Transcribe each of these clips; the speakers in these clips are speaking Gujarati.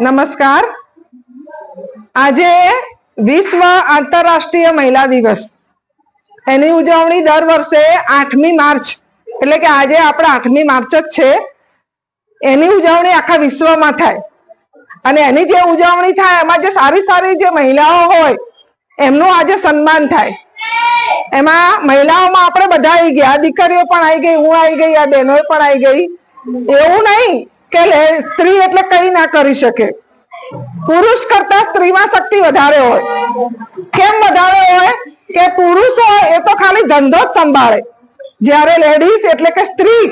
નમસ્કાર. આજે વિશ્વ આંતરરાષ્ટ્રીય મહિલા દિવસ. એની ઉજવણી દર વર્ષે આઠમી માર્ચ એટલે કે આજે આપણે માર્ચ જ છે, એની ઉજવણી આખા વિશ્વમાં થાય. અને એની જે ઉજવણી થાય, એમાં જે સારી સારી જે મહિલાઓ હોય, એમનું આજે સન્માન થાય. એમાં મહિલાઓમાં આપણે બધા આવી ગયા. દીકરીઓ પણ આવી ગઈ, હું આવી ગઈ, આ બહેનો પણ આવી ગઈ. એવું નહીં કે સ્ત્રી એટલે કઈ ના કરી શકે. પુરુષ કરતા સ્ત્રીમાં શક્તિ વધારે હોય. કેમ વધારે હોય? કે પુરુષ હોય એ તો ખાલી ધંધો જ સંભાળે. જ્યારે લેડીઝ એટલે કે સ્ત્રી,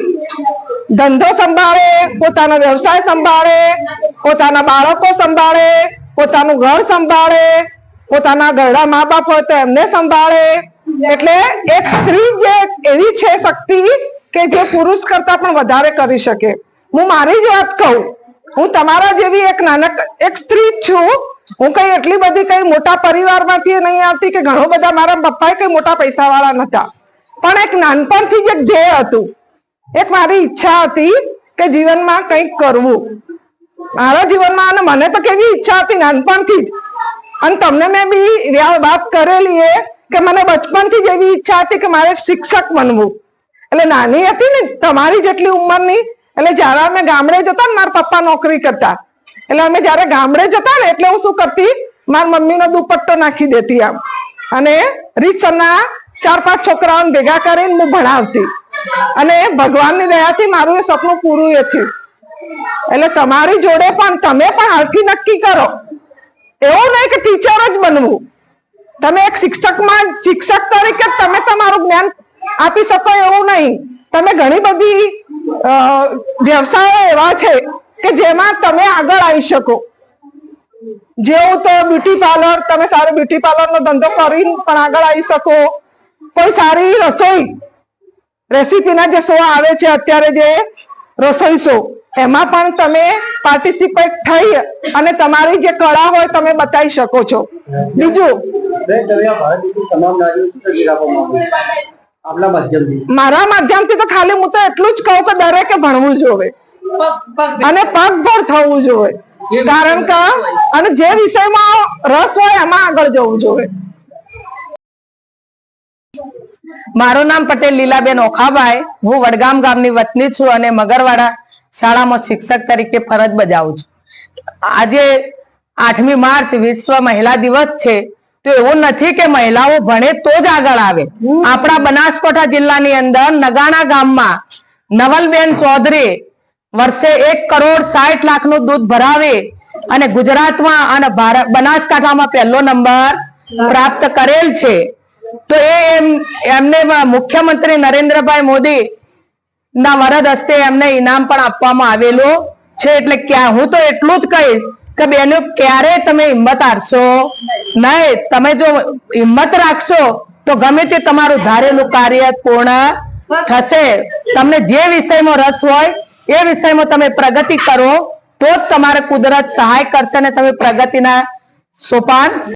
ધંધો સંભાળે, પોતાનો વ્યવસાય સંભાળે, પોતાના બાળકો સંભાળે, પોતાનું ઘર સંભાળે, પોતાના ઘરડા મા બાપ હોય તો એમને સંભાળે. એટલે એક સ્ત્રી જે એવી છે શક્તિ કે જે પુરુષ કરતા પણ વધારે કરી શકે. હું મારી જ વાત કહું, હું તમારા જેવી એક નાનક, એક સ્ત્રી જ છું. હું કઈ એટલી બધી કઈ મોટા પરિવારમાંથી નહીં આવતી કે ઘણો બધા મારા પપ્પા કઈ મોટા પૈસા વાળા નતા પણ એક નાનપણથી જ ધ્યેય હતું. એક મારી ઈચ્છા હતી કે જીવનમાં કંઈક કરવું. મારા જીવનમાં અને મને તો કેવી ઈચ્છા હતી નાનપણથી જ. અને તમને મેં બી વાત કરેલી એ કે મને બચપનથી જ એવી ઈચ્છા હતી કે મારે શિક્ષક બનવું. એટલે નાની હતી ને તમારી જેટલી ઉંમરની, એટલે જ્યારે અમે ગામડે જતા ને મારા પપ્પા નોકરી કરતા. એટલે અમે જ્યારે ગામડે જતા ને એટલે હું શું કરતી? મારા મમ્મીનો દુપટ્ટો નાખી દેતી આમ. અને રીતસરના ચાર પાંચ છોકરાઓને ભેગા કરીને હું ભણાવતી. અને ભગવાનની દયાથી મારું એ સપનું પૂરું એ થયું. એટલે તમારી જોડે પણ તમે પણ હાલથી નક્કી કરો. એવું નહીં કે ટીચર જ બનવું. તમે એક શિક્ષકમાં, શિક્ષક તરીકે તમે તમારું જ્ઞાન આપી શકો એવું નહીં. તમે ઘણી બધી વ્યવસાયો એવા છે કે જેમાં તમે આગળ આવી શકો. જેવું તો બ્યુટી પાર્લર, તમે સારો બ્યુટી પાર્લરનો ધંધો કરીને પણ આગળ આવી શકો. કોઈ સારી રસોઈ રેસીપીના જે શો આવે છે અત્યારે જે રસોઈ શો એમાં પણ તમે પાર્ટિસિપેટ થઈ અને તમારી જે કળા હોય તમે બતાવી શકો છો. બીજું? મારા માધ્યમથી તો ખાલી હું તો એટલું જ કહું કે દરેકે ભણવું જોવે. અને પગભર થવું જોવે. કારણ કે અને જે વિષયમાં રસ હોય એમાં આગળ જવું જોવે. મારું નામ પટેલ લીલાબેન ઓખાભાઈ હું વડગામ ગામની વતની છું અને મગરવાડા શાળામાં શિક્ષક તરીકે ફરજ બજાવું છું. આજે આઠમી માર્ચ વિશ્વ મહિલા દિવસ છે. તો એવું નથી કે મહિલાઓ ભણે તો જ આગળ આવે. આપણા બનાસકાંઠા જિલ્લાની અંદર નગાણા ગામમાં નવલબેન ચૌધરી વર્ષે એક કરોડ સાઠ લાખનું દૂધ ભરાવે અને ગુજરાતમાં અને બનાસકાંઠામાં પહેલો નંબર પ્રાપ્ત કરેલ છે. તો એમને મુખ્યમંત્રી નરેન્દ્રભાઈ મોદી ના વરદ હસ્તે એમને ઇનામ પણ આપવામાં આવેલું છે. એટલે ક્યાં, હું તો એટલું જ કહીશ કે બેનો, ક્યારે તમે હિંમત હારશો? નહીં, તમે જો હિંમત રાખશો, તો ગમે તે તમારું ધારેલું કાર્ય પૂર્ણ થશે. તમને જે વિષયમાં રસ હોય, એ વિષયમાં તમે પ્રગતિ કરો, તો જ તમારે કુદરત સહાય કરશે અને તમે પ્રગતિના સોપાન